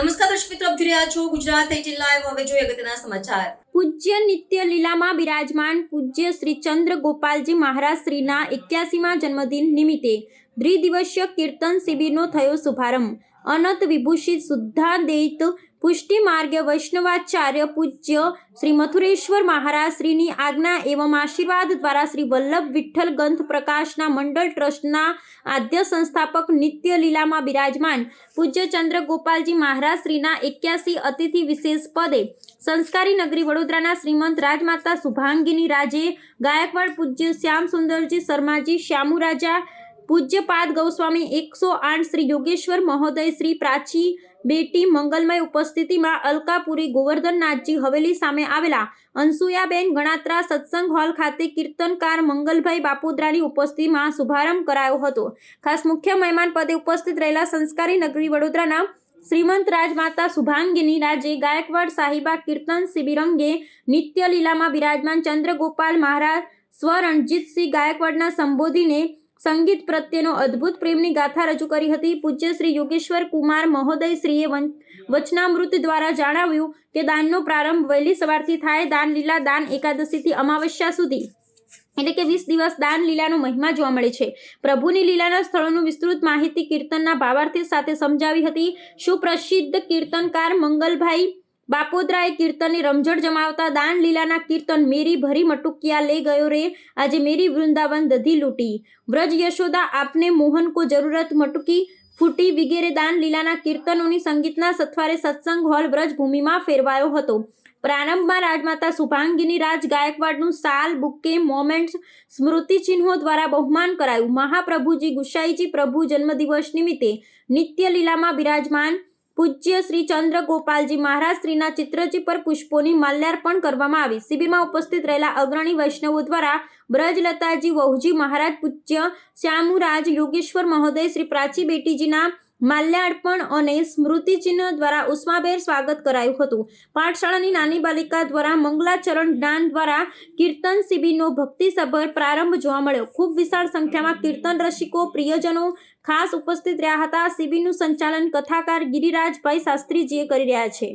રહ્યા છો Gujarat eighteen live હવે જોઈએ અગત્યના સમાચાર. પૂજ્ય નિત્ય લીલામાં બિરાજમાન પૂજ્ય શ્રી ચંદ્ર ગોપાલજી મહારાજ શ્રીના એક્યાસીમાં જન્મદિન નિમિત્તે દ્વિદિવસીય કીર્તન શિબિરનો થયો શુભારંભ. અનંત વિભૂષિત શુદ્ધાદૈત પુષ્ટિ માર્ગ વૈષ્ણવાચાર્ય પૂજ્ય શ્રી મથુરેશ્વર મહારાજ શ્રીની આજ્ઞા એવં આશીર્વાદ દ્વારા શ્રી વલ્લભ વિઠ્ઠલ ગંથ પ્રકાશના મંડળ ટ્રસ્ટના આદ્ય સંસ્થાપક નિત્ય લીલામાં બિરાજમાન પૂજ્ય ચંદ્ર ગોપાલજી મહારાજ શ્રીના એક્યાસી અતિથિ વિશેષ પદે સંસ્કારી નગરી વડોદરાના શ્રીમંત રાજમાતા શુભાંગીની રાજે ગાયકવાડ પૂજ્ય શ્યામ સુંદરજી શર્માજી શ્યામુ રાજા પૂજ્યપાદ ગૌસ્વામી એકસો આઠ શ્રી યોગેશ્વર મહોદય શ્રી પ્રાચી બેટી મંગલમય ઉપસ્થિતિમાં અલકાપુરી ગોવર્ધનનાથજી હવેલી સામે આવેલા અનસુયાબેન ગણાત્રા સત્સંગ હોલ ખાતે કીર્તનકાર મંગલભાઈ બાપુદ્રાની ઉપસ્થિતિમાં શુભારંભ કરાયો હતો. ખાસ મુખ્ય મહેમાન પદે ઉપસ્થિત રહેલા સંસ્કારી નગરી વડોદરાના શ્રીમંત રાજમાતા શુભાંગીની રાજે ગાયકવાડ સાહિબા કીર્તન શિબિર અંગે નિત્ય લીલામાં બિરાજમાન ચંદ્રગોપાલ મહારાજ સ્વ રણજીતસિંહ ગાયકવાડના સંબોધીને સંગીત પ્રત્યેનો અદ્ભુત પ્રેમની ગાથા રજૂ કરી હતી. પૂજ્ય શ્રી યોગેશ્વર કુમાર મહોદય શ્રીએ વચનામૃત દ્વારા જણાવ્યું કે દાનનો પ્રારંભ વહેલી સવારથી થાય દાન લીલા દાન એકાદશીથી અમાવસ્યા સુધી. એટલે કે વીસ દિવસ દાન લીલાનો મહિમા જોવા મળે છે. પ્રભુની લીલાના સ્થળોનું વિસ્તૃત માહિતી કીર્તનના ભાવાર્થી સાથે સમજાવી હતી. સુપ્રસિદ્ધ કીર્તનકાર મંગલભાઈ બાપોદરાએ કીર્તનની રમઝટ જમાવતા દાન લીલાના કીર્તન મેરી ભરી મટુકિયા લઈ ગયો રે. આજે મેરી વૃંદાવન દધી લૂટી. વ્રજ યશોદા, આપને મોહન કો જરૂરત મટુકી. ફૂટી વગેરે દાન લીલાના કીર્તનોની સંગીતના સથવારે સત્સંગ હોલ વ્રજભૂમિમાં ફેરવાયો હતો. પ્રારંભમાં રાજમાતા શુભાંગીની રાજ ગાયકવાડનું સાલ, બુકે મોમેન્ટ્સ સ્મૃતિ ચિહ્નો દ્વારા બહુમાન કરાયું. મહાપ્રભુજી ગુસાઈજી પ્રભુ જન્મદિવસ નિમિત્તે નિત્ય લીલામાં બિરાજમાન પૂજ્ય શ્રી ચંદ્ર ગોપાલજી મહારાજ શ્રીના ચિત્રજી પર પુષ્પોની માલ્યાર્પણ કરવામાં આવી. શિબિરમાં ઉપસ્થિત રહેલા અગ્રણી વૈષ્ણવો દ્વારા બ્રજલતાજી વહુજી મહારાજ પૂજ્ય શ્યામુરાજ યોગેશ્વર મહોદય, શ્રી પ્રાચી બેટીજીના માલ્યાર્પણ અને સ્મૃતિચિહ્ન દ્વારા ઉષ્માભેર સ્વાગત કરાયું હતું. પાઠશાળાની નાની બાલિકા દ્વારા મંગલાચરણ જ્ઞાન દ્વારા કીર્તન શિબિરનો ભક્તિસભર પ્રારંભ જોવા મળ્યો. ખૂબ વિશાળ સંખ્યામાં કીર્તન રસિકો, પ્રિયજનો ખાસ ઉપસ્થિત રહ્યા હતા. શિબિરનું સંચાલન કથાકાર ગિરિરાજભાઈ શાસ્ત્રીજીએ કરી રહ્યા છે.